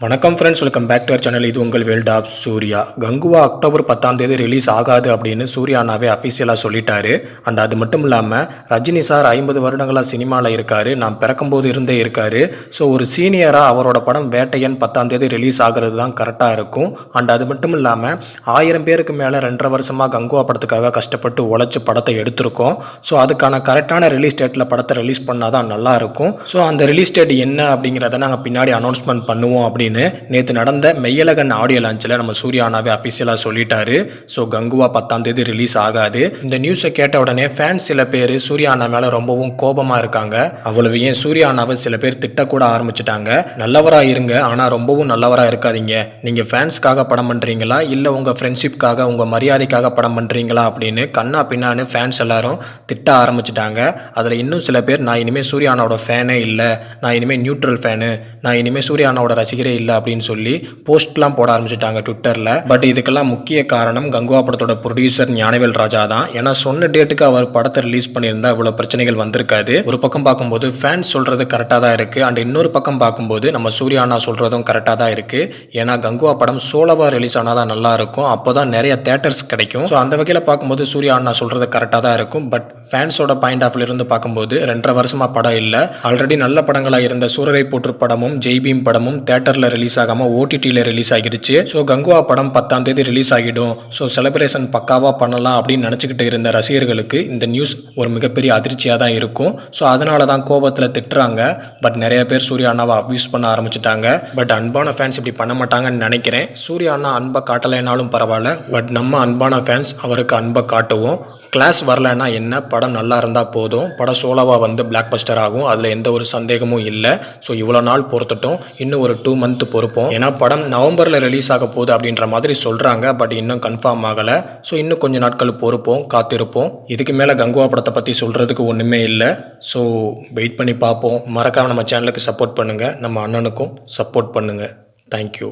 வணக்கம் friends welcome back to our channel இது உங்கள் world of Surya. Kanguva October பத்தாம் தேதி ரிலீஸ் ஆகாது அப்படின்னு சூர்யானாவே அண்ணாவே அஃபிஷியலாக சொல்லிட்டாரு. அண்ட் அது மட்டும் இல்லாமல் ரஜினி சார் ஐம்பது வருடங்களாக சினிமாவில் இருக்காரு. நான் பிறக்கும்போது இருந்தே இருக்காரு. ஸோ ஒரு சீனியராக அவரோட படம் வேட்டையன் பத்தாம் தேதி ரிலீஸ் ஆகிறது தான் கரெக்டாக இருக்கும். அண்ட் அது மட்டும் இல்லாமல் ஆயிரம் பேருக்கு மேலே ரெண்டரை வருஷமாக கங்குவா படத்துக்காக கஷ்டப்பட்டு உழைச்சி படத்தை எடுத்திருக்கோம். ஸோ அதுக்கான கரெக்டான ரிலீஸ் டேட்டில் படத்தை ரிலீஸ் பண்ணால் தான் நல்லாயிருக்கும் ஸோ அந்த ரிலீஸ் டேட் என்ன அப்படிங்கிறத நாங்கள் பின்னாடி அனௌன்ஸ்மெண்ட் பண்ணுவோம் அப்படின்னு நேற்று நடந்த மெய்யழகன் ஆடியோ லான்ச்சில் நம்ம சூர்யானாவே அஃபிஷியலாக சொல்லிட்டாரு. ஸோ கங்குவா பத்தாம் தேதி ரிலீஸ் ஆகாது. இந்த நியூஸை கேட்ட உடனே ஃபேன்ஸ் சில பேர் சூர்யா அண்ணா மேலே ரொம்பவும் கோபமாக இருக்காங்க. அவ்வளவு ஏன் சூர்யானாவை சில பேர் திட்டக்கூட ஆரம்பிச்சிட்டாங்க. நல்லவராக இருங்க ஆனால் ரொம்பவும் நல்லவராக இருக்காதீங்க. நீங்கள் ஃபேன்ஸ்க்காக படம் பண்ணுறீங்களா இல்லை உங்கள் ஃப்ரெண்ட்ஷிப்காக உங்கள் மரியாதைக்காக படம் பண்ணுறீங்களா அப்படின்னு கண்ணா பின்னான்னு ஃபேன்ஸ் எல்லாரும் திட்ட ஆரம்பிச்சிட்டாங்க. அதில் இன்னும் சில பேர் நான் இனிமேல் சூர்யானாவோட ஃபேனே இல்லை. நான் இனிமேல் நியூட்ரல் ஃபேனு நான் இனிமேல் சூர்யானாவோட ரசிகரே இல்லை அப்படின்னு சொல்லி போஸ்ட்லாம் போட ஆரம்பிச்சிட்டாங்க ட்விட்டரில். பட் இதுக்கெல்லாம் முக்கிய காரணம் கங்குவா படத்தோட ப்ரொடியூசர் ஞானவேல் ராஜா தான். ஏன்னா சொன்ன டேட்டுக்கு அவர் படத்தை ரிலீஸ் பண்ணியிருந்தா இவ்வளோ பிரச்சனைகள் வந்திருக்காது. ஒரு பக்கம் பார்க்கும்போது ஃபேன்ஸ் சொல்கிறது கரெக்டாக தான் இருக்குது அண்ட் இன்னொரு பக்கம் பார்க்கும்போது நம்ம சூர்யா அண்ணா சொல்கிறதும் கரெக்டாக தான் இருக்குது ஏன்னா கங்குவா படம் சோலோவாக ரிலீஸ் ஆனால் தான் நல்லா இருக்கும். அப்போ தான் நிறைய தேட்டர்ஸ் கிடைக்கும். ஸோ அந்த வகையில் பார்க்கும்போது சூர்யா அண்ணா சொல்கிறது கரெக்டாக தான் இருக்கும். பட் ஃபேன்ஸோட பாயிண்ட் ஆஃப்ல இருந்து பார்க்கும்போது ரெண்டரை வருஷமாக படம் இல்லை. ஆல்ரெடி நல்ல படங்களாக இருந்த சூரரை போற்று படமும் ஜெய்பீம் படமும் தேட்டரில் ரிலீஸ் ஆகாமல் ஓடிடியில் ரிலீஸ் ஆகிடுச்சு. ஸோ கங்குவா படம் பத்தாம் தேதி ரிலீஸ் ஆகிடும். ஸோ செலிப்ரேஷன் பக்காவாக பண்ணலாம் அப்படின்னு நினச்சிக்கிட்டு இருந்த ரசிகர்களுக்கு இந்த நியூஸ் ஒரு மிகப்பெரிய அதிர்ச்சியாக தான் இருக்கும். ஸோ அதனால தான் கோபத்தில் திட்டுறாங்க. பட் நிறைய பேர் சூர்யா அண்ணாவை அப்யூஸ் பண்ண ஆரம்பிச்சிட்டாங்க. பட் அன்பான ஃபேன்ஸ் இப்படி பண்ண மாட்டாங்கன்னு நினைக்கிறேன். சூர்யா அண்ணா அன்பை காட்டலைனாலும் பரவாயில்ல. பட் நம்ம அன்பான ஃபேன்ஸ் அவருக்கு அன்பை காட்டுவோம். கிளாஸ் வரலைன்னா என்ன? படம் நல்லா இருந்தால் போதும். படம் சோலோவாக வந்து பிளாக் பஸ்டர் ஆகும். அதில் எந்த ஒரு சந்தேகமும் இல்லை. ஸோ இவ்வளோ நாள் பொறுத்துட்டோம். இன்னும் ஒரு டூ மந்த் பொறுப்போம். ஏன்னா படம் நவம்பரில் ரிலீஸ் ஆக போகுது அப்படின்ற மாதிரி சொல்கிறாங்க பட் இன்னும் கன்ஃபார்ம் ஆகலை. ஸோ இன்னும் கொஞ்சம் நாட்கள் பொறுப்போம் காத்திருப்போம். இதுக்கு மேலே கங்குவா படத்தை பற்றி சொல்கிறதுக்கு ஒன்றுமே இல்லை. ஸோ வெயிட் பண்ணி பார்ப்போம். மறக்காம நம்ம சேனலுக்கு சப்போர்ட் பண்ணுங்கள் நம்ம அண்ணனுக்கும் சப்போர்ட் பண்ணுங்கள் தேங்க்யூ